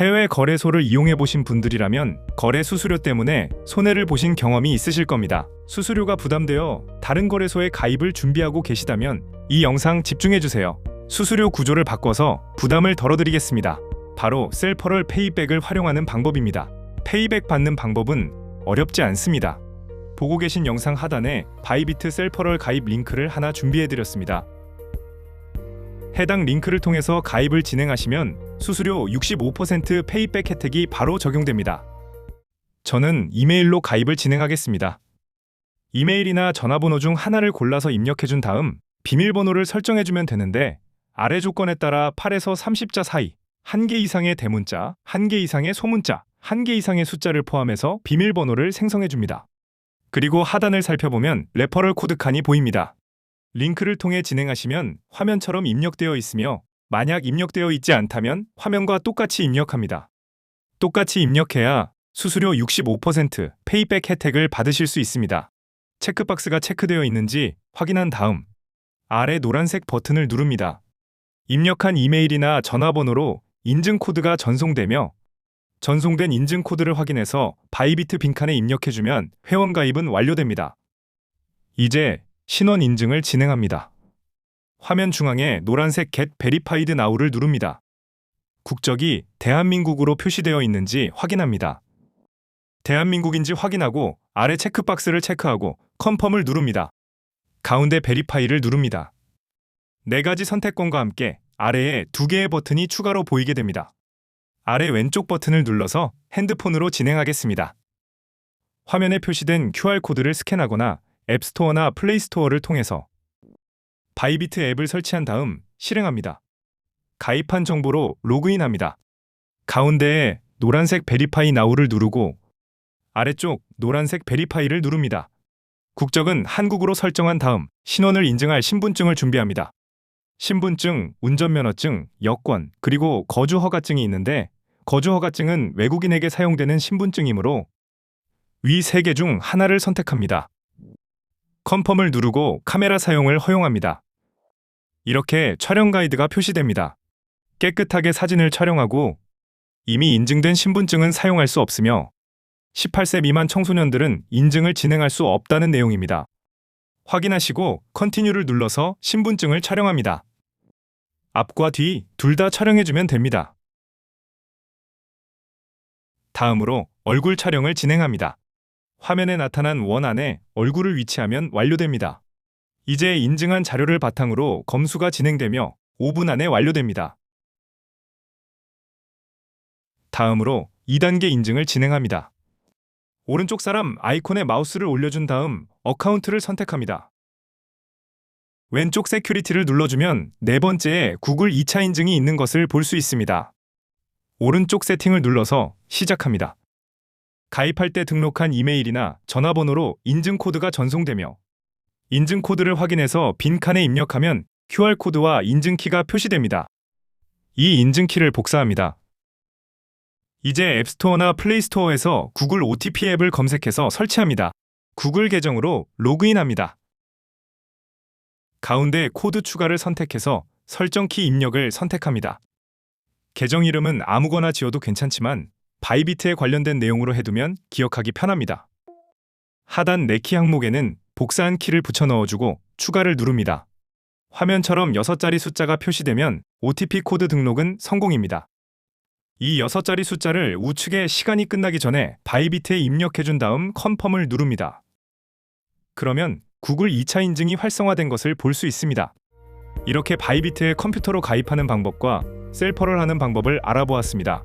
해외 거래소를 이용해 보신 분들이라면 거래 수수료 때문에 손해를 보신 경험이 있으실 겁니다. 수수료가 부담되어 다른 거래소에 가입을 준비하고 계시다면 이 영상 집중해 주세요. 수수료 구조를 바꿔서 부담을 덜어드리겠습니다. 바로 셀퍼럴 페이백을 활용하는 방법입니다. 페이백 받는 방법은 어렵지 않습니다. 보고 계신 영상 하단에 바이비트 셀퍼럴 가입 링크를 하나 준비해 드렸습니다. 해당 링크를 통해서 가입을 진행하시면 수수료 65% 페이백 혜택이 바로 적용됩니다. 저는 이메일로 가입을 진행하겠습니다. 이메일이나 전화번호 중 하나를 골라서 입력해 준 다음 비밀번호를 설정해 주면 되는데 아래 조건에 따라 8에서 30자 사이, 1개 이상의 대문자, 1개 이상의 소문자, 1개 이상의 숫자를 포함해서 비밀번호를 생성해 줍니다. 그리고 하단을 살펴보면 레퍼럴 코드 칸이 보입니다. 링크를 통해 진행하시면 화면처럼 입력되어 있으며 만약 입력되어 있지 않다면 화면과 똑같이 입력합니다. 똑같이 입력해야 수수료 65% 페이백 혜택을 받으실 수 있습니다. 체크박스가 체크되어 있는지 확인한 다음 아래 노란색 버튼을 누릅니다. 입력한 이메일이나 전화번호로 인증 코드가 전송되며 전송된 인증 코드를 확인해서 바이비트 빈칸에 입력해주면 회원 가입은 완료됩니다. 이제 신원 인증을 진행합니다. 화면 중앙에 노란색 Get Verified Now를 누릅니다. 국적이 대한민국으로 표시되어 있는지 확인합니다. 대한민국인지 확인하고 아래 체크박스를 체크하고 컨펌을 누릅니다. 가운데 베리파이를 누릅니다. 네 가지 선택권과 함께 아래에 두 개의 버튼이 추가로 보이게 됩니다. 아래 왼쪽 버튼을 눌러서 핸드폰으로 진행하겠습니다. 화면에 표시된 QR코드를 스캔하거나 앱스토어나 플레이스토어를 통해서 바이비트 앱을 설치한 다음 실행합니다. 가입한 정보로 로그인합니다. 가운데에 노란색 베리파이 나우를 누르고 아래쪽 노란색 베리파이를 누릅니다. 국적은 한국으로 설정한 다음 신원을 인증할 신분증을 준비합니다. 신분증, 운전면허증, 여권, 그리고 거주 허가증이 있는데 거주 허가증은 외국인에게 사용되는 신분증이므로 위 세 개 중 하나를 선택합니다. 컨펌을 누르고 카메라 사용을 허용합니다. 이렇게 촬영 가이드가 표시됩니다. 깨끗하게 사진을 촬영하고 이미 인증된 신분증은 사용할 수 없으며 18세 미만 청소년들은 인증을 진행할 수 없다는 내용입니다. 확인하시고 컨티뉴를 눌러서 신분증을 촬영합니다. 앞과 뒤 둘 다 촬영해주면 됩니다. 다음으로 얼굴 촬영을 진행합니다. 화면에 나타난 원 안에 얼굴을 위치하면 완료됩니다. 이제 인증한 자료를 바탕으로 검수가 진행되며 5분 안에 완료됩니다. 다음으로 2단계 인증을 진행합니다. 오른쪽 사람 아이콘에 마우스를 올려준 다음 어카운트를 선택합니다. 왼쪽 세큐리티를 눌러주면 네 번째에 구글 2차 인증이 있는 것을 볼 수 있습니다. 오른쪽 세팅을 눌러서 시작합니다. 가입할 때 등록한 이메일이나 전화번호로 인증 코드가 전송되며 인증 코드를 확인해서 빈칸에 입력하면 QR코드와 인증키가 표시됩니다. 이 인증키를 복사합니다. 이제 앱스토어나 플레이스토어에서 구글 OTP 앱을 검색해서 설치합니다. 구글 계정으로 로그인합니다. 가운데 코드 추가를 선택해서 설정키 입력을 선택합니다. 계정 이름은 아무거나 지어도 괜찮지만 바이비트에 관련된 내용으로 해두면 기억하기 편합니다. 하단 네키 항목에는 복사한 키를 붙여 넣어주고 추가를 누릅니다. 화면처럼 6자리 숫자가 표시되면 OTP 코드 등록은 성공입니다. 이 6자리 숫자를 우측에 시간이 끝나기 전에 바이비트에 입력해준 다음 컨펌을 누릅니다. 그러면 구글 2차 인증이 활성화된 것을 볼 수 있습니다. 이렇게 바이비트에 컴퓨터로 가입하는 방법과 셀퍼를 하는 방법을 알아보았습니다.